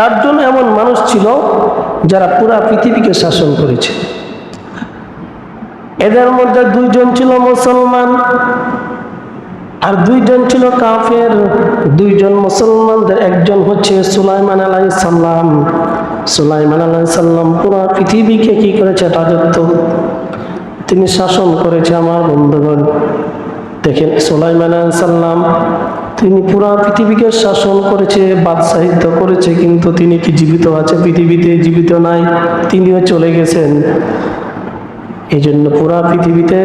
চারজন এমন মানুষ ছিল যারা পুরা পৃথিবীকে শাসন করেছে। এদের মধ্যে দুইজন ছিল মুসলমান আর দুইজন ছিল কাফের। দুইজন মুসলমানদের, একজন হচ্ছে সুলাইমান আলাই সাল্লাম সুলাইমান আলাই সাল্লাম পুরা পৃথিবীকে কি করেছে? রাজত্ব। তিনি শাসন করেছে আমার বন্ধুগণ। দেখেন, সুলাইমান আলাই সাল্লাম তিনি পুরা পৃথিবীকে শাসন করেছে বাদশাহিত্য করেছে, কিন্তু তিনি কি জীবিত আছে? পৃথিবীতে জীবিত নাই, তিনিও চলে গেছেন। এই জন্য পুরা পৃথিবীতে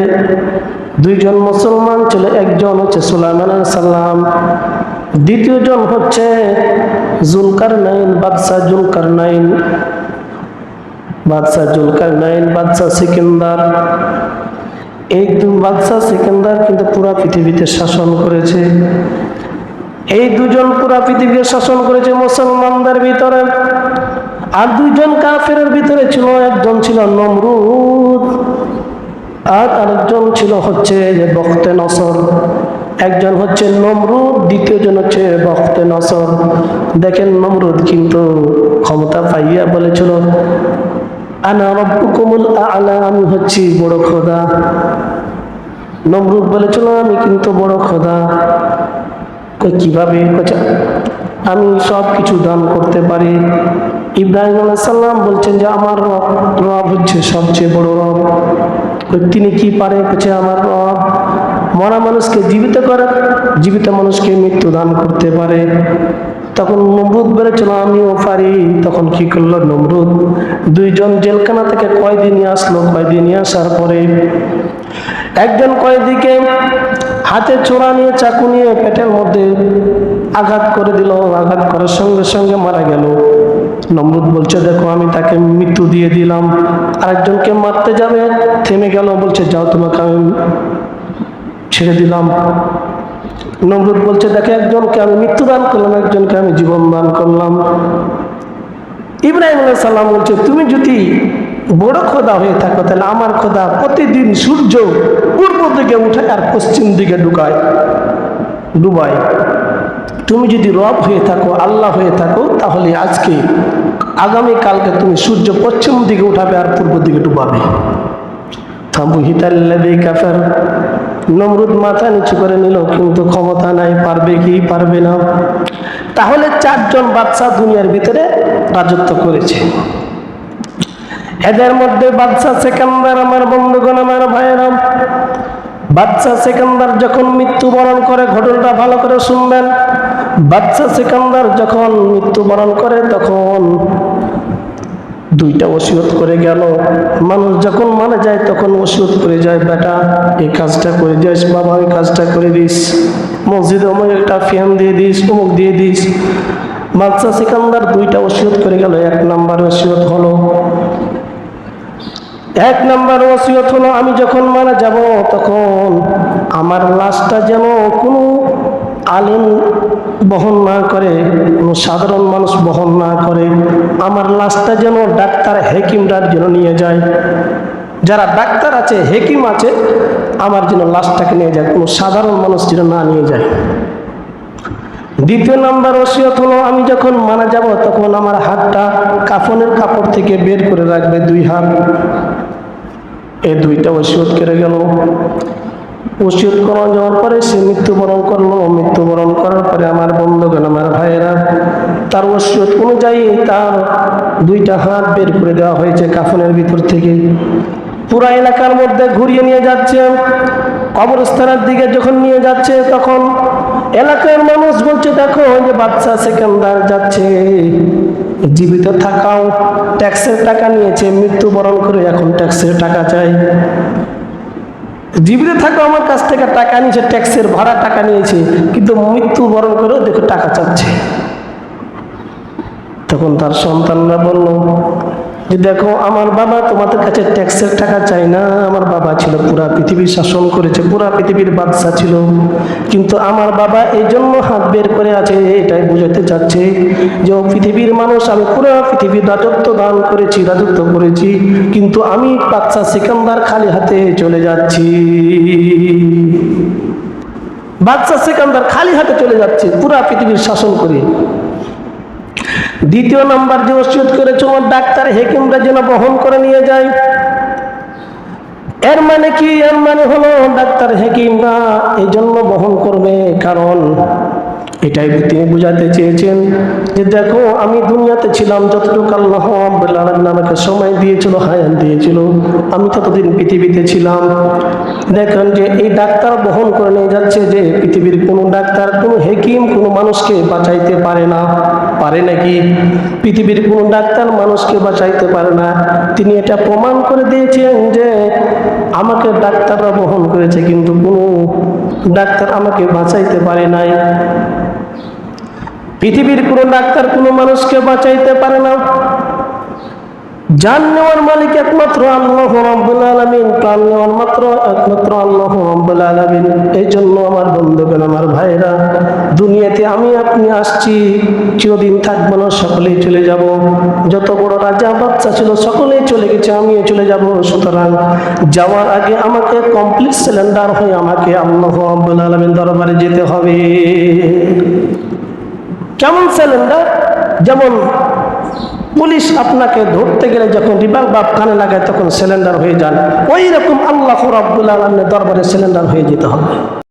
দুইজন মুসলমান ছিল, একজন হচ্ছে সুলাইমান সাল্লাম দ্বিতীয়জন হচ্ছে জুলকার নাইন বাদশাহ জুলকার নাইন বাদশাহ জুলকার নাইন বাদশাহ সিকিন্দার। এই বাদশাহ সিকিন্দার কিন্তু পুরা পৃথিবীতে শাসন করেছে। এই দুজন পুরা পৃথিবীকে শাসন করেছে মুসলমানদের ভিতরে। আর দুজন কাফের ভিতরে ছিল, একজন ছিল নমরুদ, আর আরেকজন ছিল হচ্ছে যে বক্তে নসর। একজন হচ্ছে নমরুদ, দ্বিতীয়জন হচ্ছে বক্তে নসর। দেখেন নমরুদ কিন্তু ক্ষমতা পাইয়া বলেছিল, আনা রব্বুকুমুল আলা, আমি হচ্ছি বড় খোদা। নমরুদ বলেছিল, আমি কিন্তু বড় খোদা। কীভাবে? কইছে, আমি সব কিছু দান করতে পারি। ইব্রাহিম সাল্লাম বলছেন যে আমার রব হচ্ছে সবচেয়ে বড় রব। তিনি কি পারে হচ্ছে আমার রব। মরা মানুষকে জীবিত করে জীবিত মানুষকে মৃত্যু দান করতে পারে। তখন নমরুদ বেড়েছিল আমিও পারি। তখন কি করল নমরুদ? দুইজন জেলখানা থেকে কয়দিন আসলো। কয়দিন আসার পরে একজন কয়েদিকে হাতে ছোড়া নিয়ে, চাকু নিয়ে পেটের মধ্যে আঘাত করে দিল, আঘাত করার সঙ্গে সঙ্গে মারা গেল। নমরুদ বলছে, দেখো, আমি তাকে মৃত্যু দিয়ে দিলাম। আরেকজনকে মারতে যাবে, থেমে গেল, বলছে, যাও, তোমাকে আমি ছেড়ে দিলাম। নমরুদ বলছে, দেখে, একজনকে আমি মৃত্যু দান করলাম, একজনকে আমি জীবন দান করলাম। ইব্রাহিম আলাইহিস সাল্লাম বলছে, তুমি যদি বড় খোদা হয়ে থাকো, তাহলে আমার খোদা প্রতিদিন সূর্য পূর্ব দিকে উঠে আর পশ্চিম দিকে ঢুকায়, ডুবায়। তুমি যদি রব হয়ে থাকো, আল্লাহ হয়ে থাকো, তাহলে আজকে, আগামী কালকে তুমি সূর্য পশ্চিম দিকে উঠাবে আর পূর্ব দিকে ডুবাবে। কাফের। নমরুদ মাথা নিচু করে নিল, কিন্তু ক্ষমতা নাই, পারবে কি পারবে না। তাহলে চারজন বাচ্চা দুনিয়ার ভিতরে রাজত্ব করেছে। এদের মধ্যে বাদশা সেকান্দার আমার বন্ধুগণ, আমার ভাইয়েরা। বাদশা সেকান্দার যখন মৃত্যুবরণ করে, ঘটনাটা ভালো করে শুনবেন। বাদশা সেকান্দার যখন মৃত্যুবরণ করে, তখন দুইটা ওসিয়ত করে গেল। মানুষ যখন মারা যায়, তখন ওসিয়ত করে যায়, বেটা, এই কাজটা করে দিস, বাবা, এই কাজটা করে দিস। মসজিদে অমুক একটা ফ্যান দিয়ে দিস, অমুক দিয়ে দিস। বাদশা সিকান্দার দুইটা ওসিয়ত করে গেল। এক নাম্বার ওসিয়ত হলো এক নাম্বার ওসিয়ত হলো, আমি যখন মারা যাব, তখন আমার লাশটা যেন কোনো আলিম বহন না করে, কোনো সাধারণ মানুষ বহন না করে, আমার লাশটা যেন ডাক্তার হেকিমরার যেন নিয়ে যায়। যারা ডাক্তার আছে, হেকিম আছে, আমার যেন লাশটাকে নিয়ে যায়, কোনো সাধারণ মানুষ যেন না নিয়ে যায়। দ্বিতীয় নাম্বার ওসিয়ত হলো, আমি যখন মারা যাব, তখন আমার হাতটা কাফনের কাপড় থেকে বের করে রাখবে দুই হাত। এই দুইটা ওসিয়ত করে গেল। ওসিয়ত করা যাওয়ার পরে সে মৃত্যুবরণ করল। মৃত্যুবরণ করার পরে আমার বন্ধুগণ, আমার ভাইয়েরা, তার ওসিয়ত অনুযায়ী তার দুইটা হাত বের করে দেওয়া হয়েছে কাফনের ভিতর থেকে। পুরা এলাকার মধ্যে ঘুরিয়ে নিয়ে যাচ্ছে। কবরস্থানের দিকে যখন নিয়ে যাচ্ছে, তখন এলাকার মানুষ বলছে, দেখো যে বাচ্চা সেকেন্দার যাচ্ছে। জীবিত থাকাও, ট্যাক্সের টাকা নিয়েছে, মৃত্যুবরণ করে এখন ট্যাক্সের টাকা চাই। জীবিত থাকা আমার কাছ থেকে টাকা নিয়েছে, ট্যাক্সের ভাড়া টাকা নিয়েছে, কিন্তু মৃত্যুবরণ করেও দেখো টাকা চাচ্ছে। তখন তার সন্তানরা বলল যে দেখো, আমার বাবা তোমাদের কাছে ট্যাক্সের টাকা চাই না। আমার বাবা ছিল, পুরা পৃথিবীর শাসন করেছে, পুরা পৃথিবীর বাদশা ছিল। কিন্তু আমার বাবা এই জন্য হাত বের করে আছে, এটাই বোঝাতে চাচ্ছে যে ও পৃথিবীর মানুষ, আমি পুরো পৃথিবীর রাজত্ব দান করেছি, রাজত্ব করেছি, কিন্তু আমি বাচ্চা সিকান্দার খালি হাতে চলে যাচ্ছি। বাচ্চা সিকান্দার খালি হাতে চলে যাচ্ছে, পুরা পৃথিবীর শাসন করে। দ্বিতীয় নাম্বার যে ওষুধ করেছে, ওর ডাক্তার হেকিমরা যেন বহন করে নিয়ে যায়। এর মানে কি? এর মানে হলো, ডাক্তার হেকিমরা এই জন্য বহন করবে, কারণ এটাই তিনি বুঝাতে চেয়েছেন যে দেখো, আমি দুনিয়াতে ছিলাম, যতটুকু আল্লাহ আমাকে সময় দিয়েছিল, হায়াত দিয়েছিল, আমি ততদিন পৃথিবীতে ছিলাম। দেখেন যে এই ডাক্তার বহন করে নিয়ে যাচ্ছে যে পৃথিবীর কোনো ডাক্তার, কোনো হেকিম, কোনো মানুষকে বাঁচাইতে পারে না। পারে নাকি? পৃথিবীর কোনো ডাক্তার মানুষকে বাঁচাইতে পারে না। তিনি এটা প্রমাণ করে দিয়েছেন যে আমাকে ডাক্তাররা বহন করেছে, কিন্তু কোনো ডাক্তার আমাকে বাঁচাইতে পারে নাই। পৃথিবীর কোনো ডাক্তার, কোনো মানুষকে বাঁচাইতে পারে না। জান নেওয়ার মালিক একমাত্র আল্লাহ রাব্বুল আলামিন, প্রাণ নেওয়ার মাত্র একমাত্র আল্লাহ রাব্বুল আলামিন। এই জন্য আমার বন্ধুগণ, আমার ভাইরা, দুনিয়াতে আমি আপনি আসছি, চিরদিন থাকব না, সকলেই চলে যাব। যত বড় রাজা বাচ্চা ছিল, সকলেই চলে গেছে, আমিও চলে যাব। সুতরাং যাওয়ার আগে আমাকে কমপ্লিট সিলিন্ডার হয়ে আমাকে আল্লাহ রাব্বুল আলামিন দরবারে যেতে হবে। কেমন সিলিন্ডার যেমন পুলিশ আপনাকে ধরতে গেলে যখন রিভলভার কানে লাগায় তখন সিলিন্ডার হয়ে যান। ওই রকম আল্লাহ রব্বুল আলমের দরবারে সিলিন্ডার হয়ে যেতে হবে।